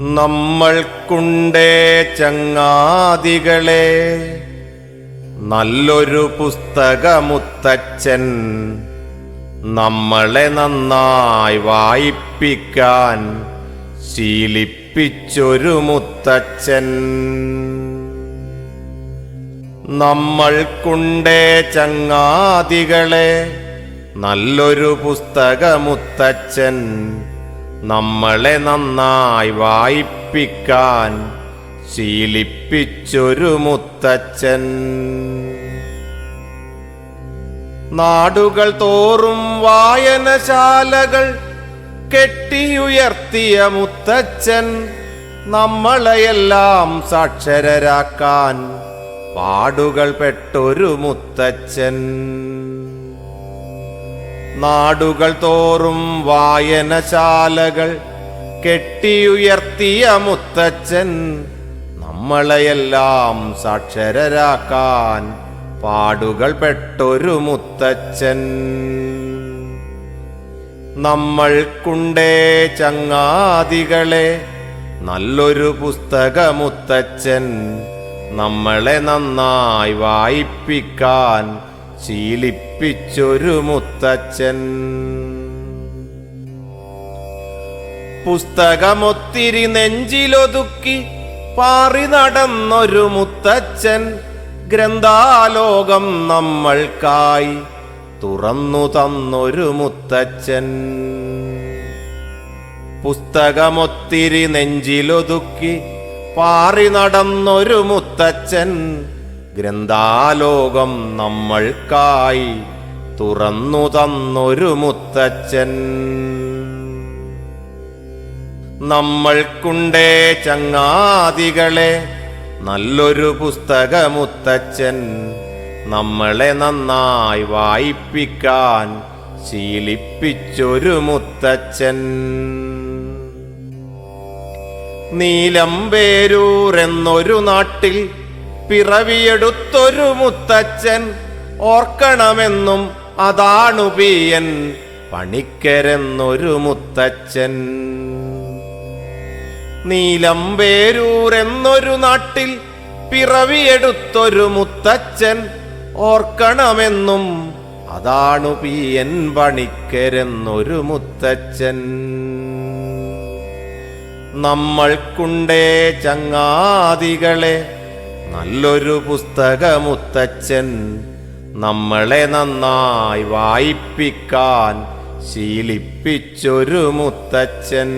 നമ്മൾക്കുണ്ടേ ചങ്ങാതികളെ. നല്ലൊരു പുസ്തകമുത്തച്ഛൻ നമ്മളെ നന്നായി വായിപ്പിക്കാൻ ശീലിപ്പിച്ചൊരു മുത്തച്ഛൻ. നമ്മൾക്കുണ്ടേ ചങ്ങാതികളെ. നല്ലൊരു പുസ്തകമുത്തച്ഛൻ നമ്മളെ നന്നായി വായിപ്പിക്കാൻ ശീലിപ്പിച്ചൊരു മുത്തച്ഛൻ. നാടുകൾ തോറും വായനശാലകൾ കെട്ടിയുയർത്തിയ മുത്തച്ഛൻ നമ്മളെയെല്ലാം സാക്ഷരരാക്കാൻ പാടുകൾ പെട്ടൊരു മുത്തച്ഛൻ. നാടുകൾ തോറും വായനശാലകൾ കെട്ടിയുയർത്തിയ മുത്തച്ഛൻ നമ്മളെയെല്ലാം സാക്ഷരരാക്കാൻ പാടുകൾ പെട്ടൊരു മുത്തച്ഛൻ. നമ്മൾക്കുണ്ടേ ചങ്ങാതികളെ നല്ലൊരു പുസ്തകമുത്തച്ഛൻ നമ്മളെ നന്നായി വായിപ്പിക്കാൻ ശീലിപ്പിച്ചൊരു മുത്തച്ഛൻ. പുസ്തകമൊത്തിരി നെഞ്ചിലൊതുക്കി പാറി നടന്നൊരു മുത്തച്ഛൻ. ഗ്രന്ഥാലോകം നമ്മൾക്കായി തുറന്നു തന്നൊരു മുത്തച്ഛൻ. പുസ്തകമൊത്തിരി നെഞ്ചിലൊതുക്കി പാറി നടന്നൊരു മുത്തച്ഛൻ. ഗ്രന്ഥാലോകം നമ്മൾക്കായി തുറന്നു തന്നൊരു മുത്തച്ഛൻ. നമ്മൾക്കുണ്ടേ ചങ്ങാതികളെ നല്ലൊരു പുസ്തകമുത്തച്ഛൻ നമ്മളെ നന്നായി വായിപ്പിക്കാൻ ശീലിപ്പിച്ചൊരു മുത്തച്ഛൻ. നീലംപേരൂർ എന്നൊരു നാട്ടിൽ പിറവിയെടുത്തൊരു മുത്തച്ഛൻ ഓർക്കണമെന്നും അതാണു പിയൻ പണിക്കരെന്നൊരു മുത്തച്ഛൻ. നീലംപേരൂർ എന്നൊരു നാട്ടിൽ പിറവിയെടുത്തൊരു മുത്തച്ഛൻ ഓർക്കണമെന്നും അതാണു പിയൻ പണിക്കരെന്നൊരു മുത്തച്ഛൻ. നമ്മൾക്കുണ്ടേ ചങ്ങാതികളെ നല്ലൊരു പുസ്തകമുത്തച്ഛൻ നമ്മളെ നന്നായി വായിപ്പിക്കാൻ ശീലിപ്പിച്ചൊരു മുത്തച്ഛൻ.